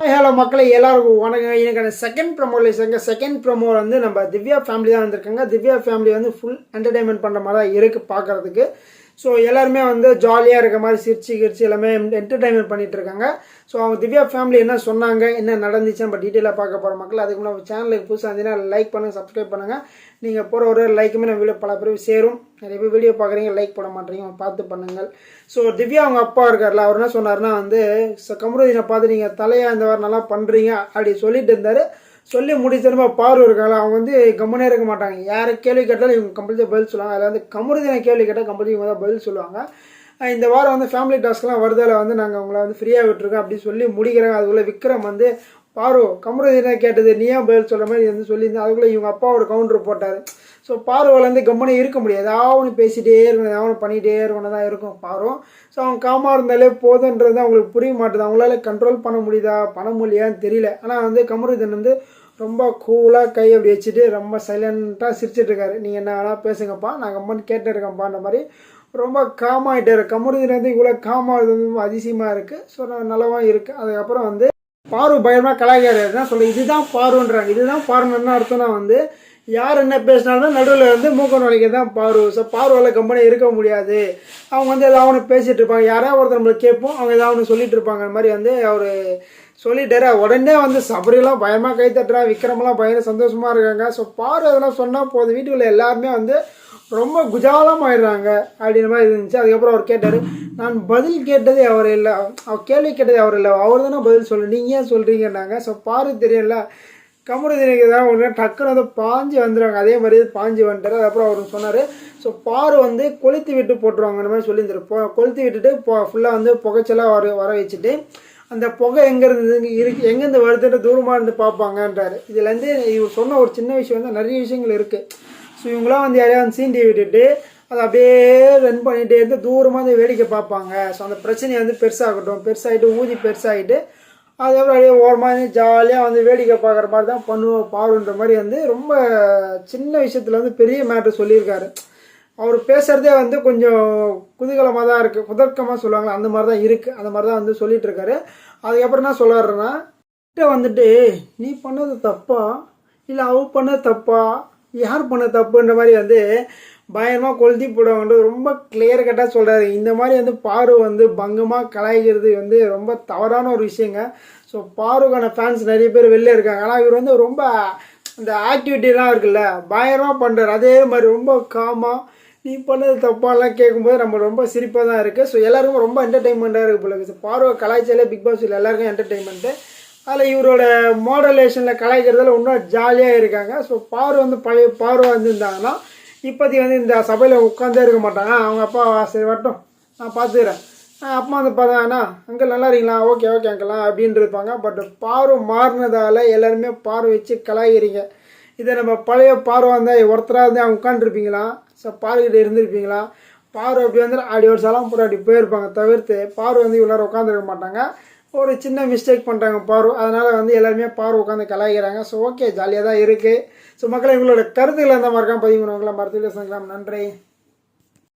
Hello மக்களை. எல்லாருக்கும் வணக்கம் எனக்கான செகண்ட் ப்ரமோவில் சேர்ங்க செகண்ட் ப்ரமோ வந்து நம்ம திவ்யா ஃபேமிலி தான் வந்திருக்காங்க. திவ்யா ஃபேமிலி வந்து ஃபுல் என்டர்டைன்மெண்ட் பண்ணுற மாதிரி தான் இருக்குது பார்க்குறதுக்கு. ஸோ எல்லாருமே வந்து ஜாலியாக இருக்க மாதிரி சிரிச்சு கிரிச்சு எல்லாமே என்டர்டைன்மெண்ட் பண்ணிட்டு இருக்காங்க. ஸோ அவங்க திவ்யா ஃபேமிலி என்ன சொன்னாங்க என்ன நடந்துச்சு நம்ம டீட்டெயிலாக பார்க்க போகிற மக்கள் அதுக்கு முன்னாடி சேனலுக்கு புதுசாக இருந்தீங்கன்னா லைக் பண்ணுங்கள் சப்ஸ்கிரைப் பண்ணுங்கள் நீங்கள் போகிற ஒரு லைக்குமே நம்ம வீடியோ பல பேர் சேரும். நிறைய பேர் வீடியோ பார்க்குறீங்க லைக் பண்ண மாட்டேங்க பார்த்து பண்ணுங்கள். ஸோ திவ்யா அவங்க அப்பா இருக்கார்ல அவர் என்ன சொன்னார்னா வந்து கமருதீனை பார்த்து நீங்கள் தலையாக இந்த வாரம் நல்லா பண்ணுறீங்க அப்படி சொல்லிட்டு இருந்தார். சொல்லி முடிச்சிருமா பார்வை இருக்காங்க அவங்க வந்து கம்முனே இருக்க மாட்டாங்க. யாரை கேள்வி கேட்டாலும் இவங்க கம்பல்சரி பதில் சொல்லுவாங்க. அதில் வந்து கமருதீனை கேள்வி கேட்டால் கம்பல்சரி இவங்க தான் பதில் சொல்லுவாங்க. இந்த வாரம் வந்து ஃபேமிலி டாஸ்க்லாம் வருதால வந்து நாங்கள் உங்களை வந்து ஃப்ரீயாக விட்டுருக்கோம் அப்படி சொல்லி முடிக்கிறாங்க. அதுக்குள்ளே விக்ரம் வந்து பாரு என்ன கேட்டது? நீ ஏன் பதில் சொல்கிற மாதிரி வந்து சொல்லியிருந்தேன் அதுக்குள்ளே இவங்க அப்பா ஒரு கவுண்டர் போட்டார். ஸோ பார்வையில் வந்து கம்மனே இருக்க முடியாது. அவனு பேசிகிட்டே இருக்கணும் ஏதாவது பண்ணிகிட்டே இருக்கணும் தான் இருக்கும். பாரும் ஸோ அவங்க காமாக இருந்தாலே போதுன்றது அவங்களுக்கு புரிய மாட்டுது. அவங்களால கண்ட்ரோல் பண்ண முடியுதா? பண்ண முடியலையான்னு தெரியல. ஆனால் வந்து கமருதீன் வந்து ரொம்ப கூலாக கை அப்படி வச்சுட்டு ரொம்ப சைலண்ட்டாக சிரிச்சிட்டு இருக்காரு. நீங்கள் என்ன வேணால் பேசுங்கப்பா நான் கம்மன் கேட்டு இருக்கேன்ப்பான்ற மாதிரி ரொம்ப காமாயிட்டார் கமருதீன் வந்து இவ்வளோ காமாகிறது வந்து அதிசயமாக இருக்குது ஸோ நல்லாவும் இருக்குது அதுக்கப்புறம் வந்து பாரு பயமாக கலாய்க்காரு தான் சொல்ல இதுதான் பாருன்றாங்க. இதுதான் பாருன்னு அர்த்தம்னா வந்து யார் என்ன பேசினாலும் நடுவில் வந்து மூக்க நுழைக்க தான் பாரு. ஸோ பார்வையில் கம்பெனி இருக்க முடியாது. அவங்க வந்து ஏதாவது ஒன்று பேசிகிட்டு இருப்பாங்க. யாராவது ஒருத்தர் நம்மளுக்கு கேட்போம். அவங்க ஏதாவது ஒன்று சொல்லிட்டு இருப்பாங்க. அந்த மாதிரி வந்து அவர் சொல்லிட்டாரு. உடனே வந்து சபரிலாம் பயமாக கை தட்டுறா. விக்ரமெல்லாம் பயங்கர சந்தோஷமாக இருக்காங்க. ஸோ பாரு அதெல்லாம் சொன்னால் போதும். வீட்டுக்குள்ளே எல்லாருமே வந்து ரொம்ப குஜாலம் ஆயிடுறாங்க அப்படின்ற மாதிரி இருந்துச்சு. அதுக்கப்புறம் அவர் கேட்டார் நான் பதில் கேட்டதே அவர் இல்லை. அவர் கேள்வி கேட்டதே அவர் இல்லை. அவர் தானே பதில் சொல்லு நீங்கள் ஏன் சொல்கிறீங்கன்னாங்க ஸோ பாரு தெரியல. கமருதீனுக்கு தான் ஒன்று டக்குன்னு வந்து பாஞ்சு வந்துடுவாங்க அதே மாதிரி பாஞ்சு வந்துட்டார். அதுக்கப்புறம் அவர் சொன்னார் ஸோ பாரு வந்து கொளுத்தி விட்டு போட்டுருவாங்க மாதிரி சொல்லியிருந்தார் பொ கொளுத்தி விட்டுட்டு பொ ஃபுல்லாக வந்து புகைச்சலாக வர வர வச்சுட்டு அந்த புகை எங்கேருந்து இருக்கு எங்கேருந்து வருதுன்ற தூரமாக இருந்து பார்ப்பாங்கன்றாரு. இதுலேருந்து இவர் சொன்ன ஒரு சின்ன விஷயம் வந்து நிறைய விஷயங்கள் இருக்குது ஸோ இவங்களாம் வந்து யாரையாவது சீண்டி விட்டுட்டு அதை அப்படியே ரன் பண்ணிகிட்டே இருந்து தூரமாக வந்து வேடிக்கை பார்ப்பாங்க. ஸோ அந்த பிரச்சனையை வந்து பெருசாகட்டும். பெருசாகிட்டு ஊதி பெருசாகிட்டு அதுக்கப்புறம் அப்படியே ஓரமாக ஜாலியாக வந்து வேடிக்கை பார்க்குற மாதிரி தான் பண்ணுவோம். பாருன்ற மாதிரி வந்து ரொம்ப சின்ன விஷயத்தில் வந்து பெரிய மேட்ரு சொல்லியிருக்காரு. அவர் பேசுகிறதே வந்து கொஞ்சம் குதூகலமாக தான் இருக்குது குதர்க்கமாக சொல்லுவாங்க அந்த மாதிரி தான் இருக்குது அந்த மாதிரி தான் வந்து சொல்லிகிட்ருக்காரு இருக்காரு அதுக்கப்புறம் என்ன சொல்லுறாருன்னா கிட்ட வந்துட்டு நீ பண்ணது தப்பா? இல்லை அவ பண்ணது தப்பா? யார் பண்ண தப்புன்ற மாதிரி வந்து பயங்கரமாக கொளுத்தி போடுவாங்கன்றது ரொம்ப கிளியர் கட்டாக சொல்கிறாரு இந்த மாதிரி வந்து பாரு வந்து பங்கமாக கலாய்க்கிறது வந்து ரொம்ப தவறான ஒரு விஷயங்க. ஸோ பாருக்கான ஃபேன்ஸ் நிறைய பேர் வெளில இருக்காங்க. ஆனால் இவர் வந்து ரொம்ப அந்த ஆக்டிவிட்டிலாம் இருக்குல்ல பயங்கரமாக பண்ணுறாரு அதே மாதிரி ரொம்ப காமாக நீ பண்ணது தப்பாலாம் கேட்கும்போது நம்ம ரொம்ப சிரிப்பாக தான் இருக்குது ஸோ எல்லாருக்கும் ரொம்ப என்டர்டைன்மெண்ட்டாக இருக்குது போல இருக்குது பார்வை கலாய்ச்சாலே பிக் பாஸ் எல்லாருக்கும் என்டர்டைன்மெண்ட்டு அதில் இவரோட மாடலேஷனில் கலாய்க்கிறதுல இன்னும் ஜாலியாக இருக்காங்க. ஸோ பார்வை வந்து பழைய பார்வை வந்துருந்தாங்கன்னா இப்போதைக்கு வந்து இந்த சபையில் உட்காந்தே இருக்க மாட்டாங்க. அவங்க அப்பா சரி வரட்டும். நான் பார்த்துக்கிறேன். அப்பா வந்து பார்த்தாங்கன்னா அங்கிள் நல்லா இருக்கீங்களா? ஓகே ஓகே அங்கிள்லாம் அப்படின்னு இருப்பாங்க. பட் பார்வை மாறினதால் எல்லாருமே பார்வை வச்சு கலாய்கிறீங்க இதை நம்ம பழைய பார்வை இருந்தால் ஒருத்தராக இருந்தால் அவங்க உட்காந்துருப்பீங்களா ஸோ பார்வைக்கிட்ட இருந்திருப்பீங்களா? பார்வை அப்படி வந்து அப்படி ஒரு சலம் போட்டு அப்படி போயிருப்பாங்க தவிர்த்து பார்வை வந்து இவ்வளோ உட்காந்துருக்க மாட்டாங்க. ஒரு சின்ன மிஸ்டேக் பண்ணுறாங்க பாரு. அதனால் வந்து எல்லாருமே பாரு உட்காந்து கலாய்க்கிறாங்க. ஸோ ஓகே ஜாலியாக தான் இருக்குது ஸோ மக்களை உங்களோட கருத்துக்கள் அந்த மாதிரி இருக்கான் பதிவு பண்ணுவாங்களா? மருத்துவ சந்திக்கலாம் நன்றி.